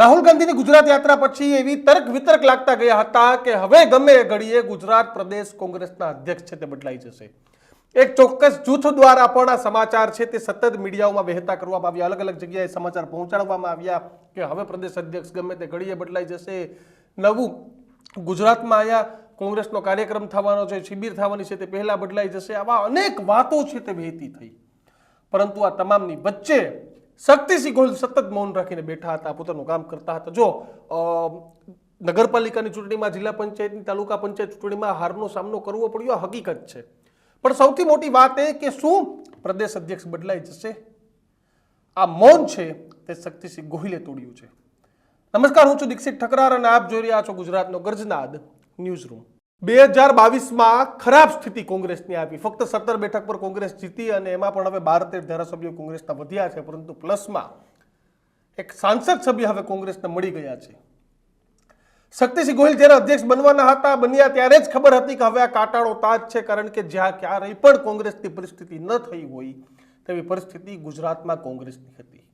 રાહુલ ગાંધીની ગુજરાત યાત્રા પછી એવી તર્ક વિતર્ક લાગતા ગયા હતા કે હવે ગમે એ ઘડીએ ગુજરાત પ્રદેશ કોંગ્રેસના અધ્યક્ષ છે તે બદલાઈ જશે. એક ચોક્કસ જૂથ દ્વારા પણ આ સમાચાર છે તે સતત મીડિયાઓમાં વહેતા કરવામાં આવ્યા. અલગ અલગ જગ્યાએ સમાચાર પહોંચાડવામાં આવ્યા કે હવે પ્રદેશ અધ્યક્ષ ગમે તે ઘડીએ બદલાઈ જશે. નવું ગુજરાતમાં અહીંયા કોંગ્રેસનો કાર્યક્રમ થવાનો છે, શિબિર થવાની છે તે પહેલાં બદલાઈ જશે. આવા અનેક વાતો છે તે વહેતી થઈ. પરંતુ આ તમામની વચ્ચે શક્તિસિંહ ગોહિલ સતત મૌન રાખીને બેઠા હતા, પોતાનું કામ કરતા હતા. જો નગરપાલિકાની ચૂંટણીમાં, જિલ્લા પંચાયતની, તાલુકા પંચાયત ચૂંટણીમાં હારનો સામનો કરવો પડ્યો, આ હકીકત છે. પણ સૌથી મોટી વાત એ કે શું પ્રદેશ અધ્યક્ષ બદલાઈ જશે? આ મૌન છે તે શક્તિસિંહ ગોહિલે તોડ્યું છે. નમસ્કાર, હું છું દીક્ષિત ઠકરાર અને આપ જોઈ રહ્યા છો ગુજરાતનો ગર્જનાદ ન્યૂઝ રૂમ બે હજાર બાવીસમાં ખરાબ સ્થિતિ કોંગ્રેસની આવી ફક્ત સત્તર બેઠક પર કોંગ્રેસ જીતી અને એમાં પણ હવે બાર તેર ધારાસભ્યો કોંગ્રેસના વધ્યા છે, પરંતુ પ્લસમાં એક સાંસદ સભ્ય હવે કોંગ્રેસને મળી ગયા છે. શક્તિસિંહ ગોહિલ જ્યારે અધ્યક્ષ બનવાના હતા, બન્યા ત્યારે જ ખબર હતી કે હવે આ કાટાળો તાજ છે, કારણ કે જ્યાં ક્યારેય પણ કોંગ્રેસની પરિસ્થિતિ ન થઈ હોય તેવી પરિસ્થિતિ ગુજરાતમાં કોંગ્રેસની હતી.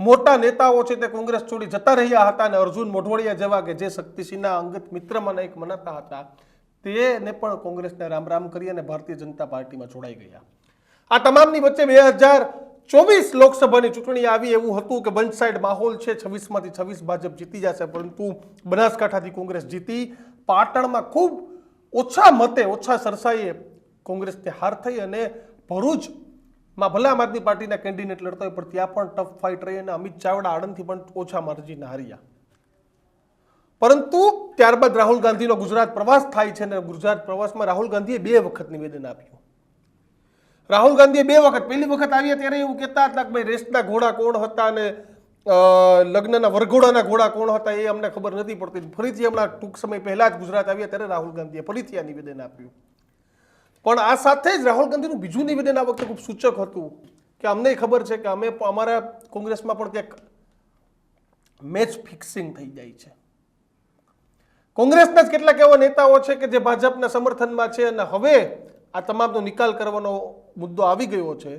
મોટા નેતાઓ છે તે કોંગ્રેસ છોડી જતા રહ્યા હતા અને અર્જુન મોઢવાડિયા જેવા કે જે શક્તિસિંહના અંગત મિત્રમાંના એક મનાતા હતા, તેને પણ કોંગ્રેસને રામ રામ કરી અને ભારતીય જનતા પાર્ટીમાં જોડાઈ ગયા. આ તમામની વચ્ચે બે હજાર ચોવીસ લોકસભાની ચૂંટણી આવી એવું હતું કે વન સાઇડ માહોલ છે, છવ્વીસમાંથી છવ્વીસ ભાજપ જીતી જશે, પરંતુ બનાસકાંઠાથી કોંગ્રેસ જીતી. પાટણમાં ખૂબ ઓછા મતે, ઓછા સરસાઈએ કોંગ્રેસને હાર થઈ અને ભરૂચમાં ભલે આમ આદમી પાર્ટીના કેન્ડિડેટ લડતા હોય, પણ ત્યાં પણ ટફ ફાઇટ રહી અને અમિત ચાવડા આણંદથી પણ ઓછા માર્જિન હાર્યા. પરંતુ ત્યારબાદ રાહુલ ગાંધીનો ગુજરાત પ્રવાસ થાય છે અને ગુજરાત પ્રવાસમાં રાહુલ ગાંધીએ બે વખત નિવેદન આપ્યું. રાહુલ ગાંધીએ બે વખત, પહેલી વખત આવ્યા ત્યારે એવું કહેતા હતા કે ભાઈ રેસના ઘોડા કોણ હતા અને લગ્નના વરઘોડાના ઘોડા કોણ હતા એ અમને ખબર નથી પડતી. ફરીથી હમણાં ટૂંક સમય પહેલા જ ગુજરાત આવ્યા ત્યારે રાહુલ ગાંધીએ ફરીથી આ નિવેદન આપ્યું. પણ આ સાથે જ રાહુલ ગાંધીનું બીજું નિવેદન આ વખતે ખૂબ સૂચક હતું કે અમને ખબર છે કે અમે અમારા કોંગ્રેસમાં પણ ક્યાંક મેચ ફિક્સિંગ થઈ જાય છે. કોંગ્રેસના જ કેટલાક એવા નેતાઓ છે કે જે ભાજપના સમર્થનમાં છે અને હવે આ તમામનો નિકાલ કરવાનો મુદ્દો આવી ગયો છે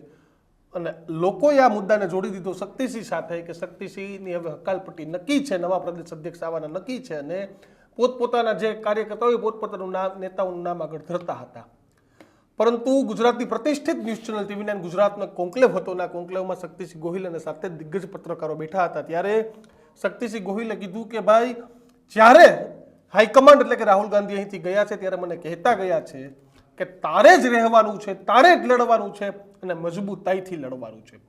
અને લોકોએ આ મુદ્દાને જોડી દીધો શક્તિસિંહ સાથે કે શક્તિસિંહની હવે હકાલપટ્ટી નક્કી છે, નવા પ્રદેશ અધ્યક્ષ આવવાના નક્કી છે અને પોતપોતાના જે કાર્યકર્તાઓ પોતપોતાનું નામ, નેતાઓનું નામ આગળ ધરતા હતા. પરંતુ ગુજરાતની પ્રતિષ્ઠિત ન્યૂઝ ચેનલ ટીવી નાઇન ગુજરાતનો કોન્કલેવ હતો અને આ કોન્કલેવમાં શક્તિસિંહ ગોહિલ અને સાથે દિગ્ગજ પત્રકારો બેઠા હતા. ત્યારે શક્તિસિંહ ગોહિલે કીધું કે, ભાઈ, જ્યારે હાઈકમાન્ડ એટલે કે રાહુલ ગાંધી અહીંથી ગયા છે, ત્યારે મને કહેતા ગયા છે કે તારે જ રહેવાનું છે, તારે જ લડવાનું છે અને મજબૂતાઈથી લડવાનું છે.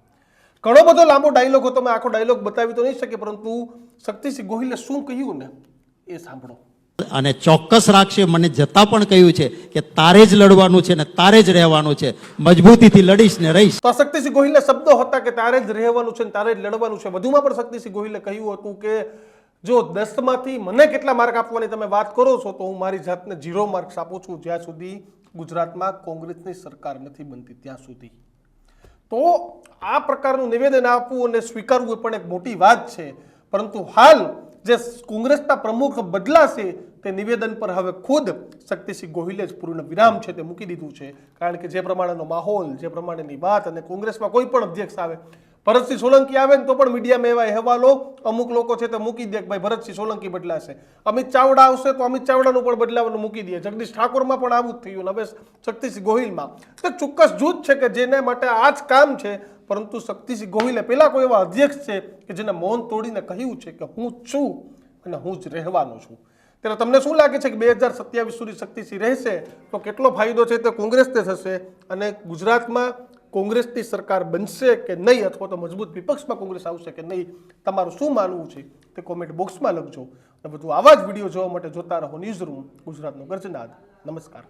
ઘણો બધો લાંબો ડાયલોગ હતો, મેં આખો ડાયલોગ બતાવી તો નહીં શકે પરંતુ શક્તિસિંહ ગોહિલે શું કહ્યું ને એ સાંભળો. અને ચોક્કસ રાખશે મને જતા પણ કહ્યું છે કે તારે જ લડવાનું છે ને તારે જ રહેવાનું છે. મજબૂતીથી લડીશ ને રહીશ. તો શક્તિસિંહ ગોહિલના શબ્દો હતા કે તારે જ રહેવાનું છે ને તારે જ લડવાનું છે. વધુમાં પણ શક્તિસિંહ ગોહિલે કહ્યું હતું કે, જો દસમાંથી મને કેટલા માર્ક આપવાની તમે વાત કરો છો, તો હું મારી જાતને ઝીરો માર્ક્સ આપું છું જ્યાં સુધી ગુજરાતમાં કોંગ્રેસની સરકાર નથી બનતી ત્યાં સુધી. તો આ પ્રકારનું નિવેદન આપવું અને સ્વીકારવું એ પણ એક મોટી વાત છે. પરંતુ હાલ જે કોંગ્રેસના પ્રમુખ બદલાશે તે નિવેદન પર હવે ખુદ શક્તિસિંહ ગોહિલે જ પૂર્ણ વિરામ છે તે મૂકી દીધું છે. કારણ કે જે પ્રમાણેનો માહોલ, જે પ્રમાણેની વાત અને કોંગ્રેસમાં કોઈ પણ અધ્યક્ષ આવે ભરતસિંહ સોલંકી આવે ને તો પણ મીડિયામાં એવા અહેવાલો અમુક લોકો છે તે મૂકી દે કે ભાઈ ભરતસિંહ સોલંકી બદલાશે. અમિત ચાવડા આવશે તો અમિત ચાવડાનું પણ બદલાવાનું મૂકી દે. જગદીશ ઠાકોરમાં પણ આવું જ થયું હવે શક્તિસિંહ ગોહિલમાં. તો ચોક્કસ જૂથ છે કે જેને માટે આ જ કામ છે, પરંતુ શક્તિસિંહ ગોહિલે પહેલાં કોઈ એવા અધ્યક્ષ છે કે જેને મૌન તોડીને કહ્યું છે કે હું છું અને હું જ રહેવાનો છું. ત્યારે તમને શું લાગે છે કે બે હજાર સત્યાવીસ સુધી શક્તિસિંહ રહેશે? તો કેટલો ફાયદો છે તે કોંગ્રેસને થશે અને ગુજરાતમાં કોંગ્રેસની સરકાર બનશે કે નહીં અથવા તો મજબૂત વિપક્ષમાં કોંગ્રેસ આવશે કે નહીં, તમારું શું માનવું છે તે કોમેન્ટ બોક્સમાં લખજો. અને બધું આવા જ વીડિયો જોવા માટે જોતા રહો ન્યૂઝ રૂમ ગુજરાતનો ગર્જનાદ. નમસ્કાર.